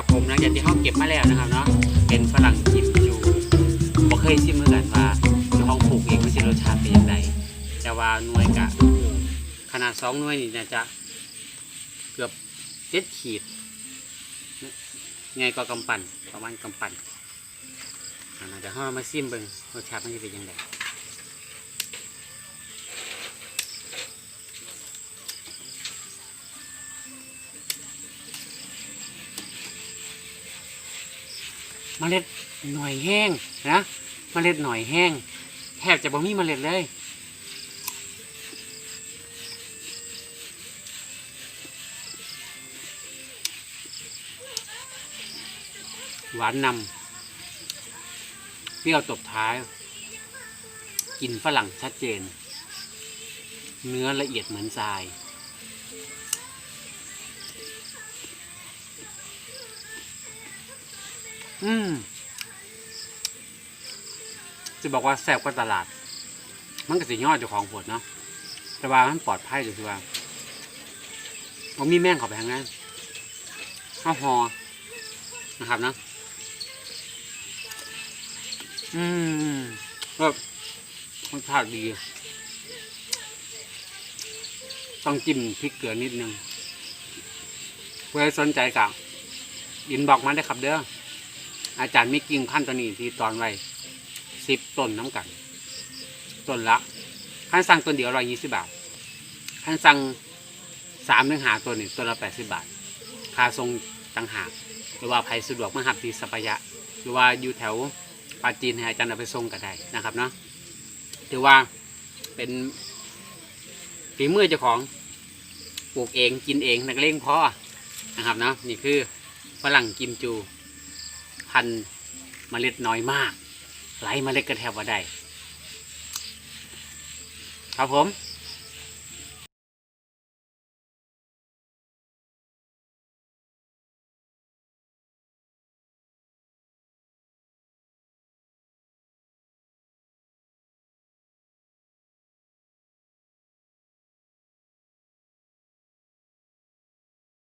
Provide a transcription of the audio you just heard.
ับผมนะอย่างที่เขาเก็บมาแล้วนะครับเนาะเป็นฝรั่งจิบอยู่บอกเคยชิมเมื่อนกันว่าคือเขาปลูกเองมันจะรสชาติเป็นยังไงแต่ว่าหน่วยกะขนาดสองหน่วยนี่นจะเกือบเจ็ดขีดไงก็กำปั่นประมาณกำปั่นเดี๋ยวเรามาซิมเบิ้งรสชาติมันจะเป็นยังไง เมล็ดหน่อยแห้งนะเมล็ดหน่อยแห้งแทบจะบ่มีเมล็ดเลย หวานนำเปรี้ยวตบท้ายกลินฝรั่งชัดเจน เนื้อละเอียดเหมือนทราย อืมจะบอกว่าแซ่บกว่าตลาด มันก็สิยอดเจ้าของผดเนาะแต่ว่ามันปลอดภัยอยู่ที่ว่าผมมีแม่งข้าไปทางนั้นข้าวหอนะครับนะอืมก็รสชาติดี ต้องจิ้มพริกเกลือนิดนึงเพื่อสนใจกับอินบอกมาได้ครับเด้อ อาจารย์มีกิ่งขั้นตัวนี้ที่ตอนไว้สิบต้นน้ำกันต้นละขั้นสั่งต้นเดียวร้อยยี่สิบบาทขั้นสั่งสามถึงหาต้นนี่ต้นละแปดสิบบาทค่าทรงต่างหากหรือว่าใครสะดวกมหับที่สัปยะ หรือว่าอยู่แถวปาจีนให้อาจารย์เอาไปส่งก็ได้นะครับเนาะถือว่าเป็นฝีมือเจ้าของปลูกเองกินเองนักเลงพ่อนะครับเนาะนี่คือฝรั่งกิมจู พันธุ์เมล็ดน้อยมากไหลเมล็ดกระแทบว่าได้ ครับผม